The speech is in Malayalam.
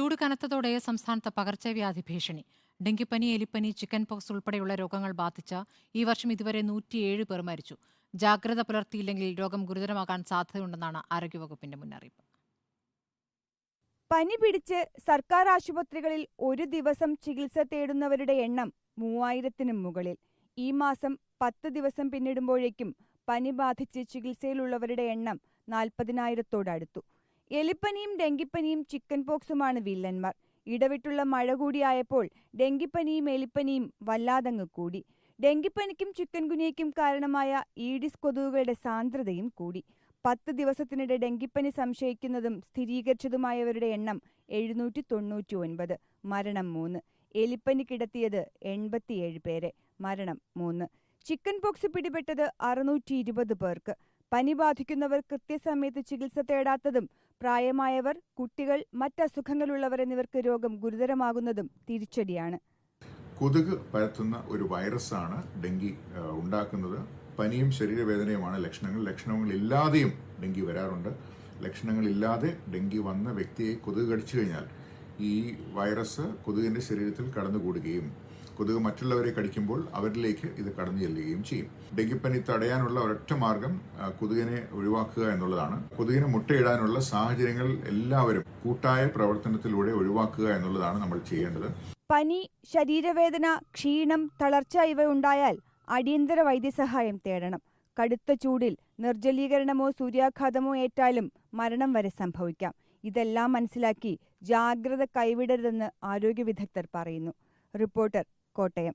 ചൂട് കനത്തതോടെ സംസ്ഥാനത്ത് പകർച്ചവ്യാധി ഭീഷണി. ഡെങ്കിപ്പനി എലിപ്പനി ചിക്കൻ പോക്സ് ഉൾപ്പെടെയുള്ള രോഗങ്ങൾ ബാധിച്ച ഈ വർഷം ഇതുവരെ നൂറ്റിയേഴ് പേർ മരിച്ചു. ജാഗ്രത പുലർത്തിയില്ലെങ്കിൽ രോഗം ഗുരുതരമാകാൻ സാധ്യതയുണ്ടെന്നാണ് ആരോഗ്യവകുപ്പിന്റെ മുന്നറിയിപ്പ്. പനി പിടിച്ച് സർക്കാർ ആശുപത്രികളിൽ ഒരു ദിവസം ചികിത്സ തേടുന്നവരുടെ എണ്ണം മൂവായിരത്തിനും മുകളിൽ. ഈ മാസം പത്ത് ദിവസം പിന്നിടുമ്പോഴേക്കും പനി ബാധിച്ച് ചികിത്സയിലുള്ളവരുടെ എണ്ണം നാൽപ്പതിനായിരത്തോടടുത്തു എലിപ്പനിയും ഡെങ്കിപ്പനിയും ചിക്കൻ പോക്സുമാണ് വില്ലന്മാർ. ഇടവിട്ടുള്ള മഴ കൂടിയായപ്പോൾ ഡെങ്കിപ്പനിയും എലിപ്പനിയും വല്ലാതങ്ങ് കൂടി. ഡെങ്കിപ്പനിക്കും ചിക്കൻ ഗുനിയയ്ക്കും കാരണമായ ഈഡിസ് കൊതുകുകളുടെ സാന്ദ്രതയും കൂടി. പത്ത് ദിവസത്തിനിടെ ഡെങ്കിപ്പനി സംശയിക്കുന്നതും സ്ഥിരീകരിച്ചതുമായവരുടെ എണ്ണം എഴുന്നൂറ്റി തൊണ്ണൂറ്റി ഒൻപത് മരണം മൂന്ന്. എലിപ്പനി കിടത്തിയത് എൺപത്തിയേഴ് പേരെ മരണം മൂന്ന്. ചിക്കൻ പോക്സ് പിടിപെട്ടത് അറുന്നൂറ്റി ഇരുപത് പേർക്ക്. പനി ബാധിക്കുന്നവർ കൃത്യസമയത്ത് ചികിത്സ തേടാത്തതും പ്രായമായവർ കുട്ടികൾ മറ്റസുഖങ്ങളുള്ളവർ എന്നിവർക്ക് രോഗം ഗുരുതരമാകുന്നതും തിരിച്ചടിയാണ്. കൊതുക് പരത്തുന്ന ഒരു വൈറസാണ് ഡെങ്കി ഉണ്ടാക്കുന്നത്. പനിയും ശരീരവേദനയുമാണ് ലക്ഷണങ്ങൾ. ലക്ഷണങ്ങൾ ഇല്ലാതെയും ഡെങ്കി വരാറുണ്ട്. ലക്ഷണങ്ങളില്ലാതെ ഡെങ്കി വന്ന വ്യക്തിയെ കൊതുക് കടിച്ചു കഴിഞ്ഞാൽ ഈ വൈറസ് കൊതുകിന്റെ ശരീരത്തിൽ കടന്നുകൂടുകയും കൊതുക് മറ്റുള്ളവരെ കടിക്കുമ്പോൾ അവരിലേക്ക് ഇത് കടന്നു ചെല്ലുകയും ചെയ്യും. ഡെങ്കിപ്പനി തടയാനുള്ള ഒരൊറ്റ മാർഗം കൊതുകിനെ ഒഴിവാക്കുക എന്നുള്ളതാണ്. കൊതുകിനെ മുട്ടയിടാനുള്ള സാഹചര്യങ്ങൾ എല്ലാവരും കൂട്ടായ പ്രവർത്തനത്തിലൂടെ ഒഴിവാക്കുക എന്നുള്ളതാണ് നമ്മൾ ചെയ്യേണ്ടത്. പനി ശരീരവേദന ക്ഷീണം തളർച്ച ഇവ ഉണ്ടായാൽ അടിയന്തര വൈദ്യസഹായം തേടണം. കടുത്ത ചൂടിൽ നിർജലീകരണമോ സൂര്യാഘാതമോ ഏറ്റാലും മരണം വരെ സംഭവിക്കാം. ഇതെല്ലാം മനസ്സിലാക്കി ജാഗ്രത കൈവിടരുതെന്ന് ആരോഗ്യ വിദഗ്ധർ പറയുന്നു. റിപ്പോർട്ടർ കോട്ടയം.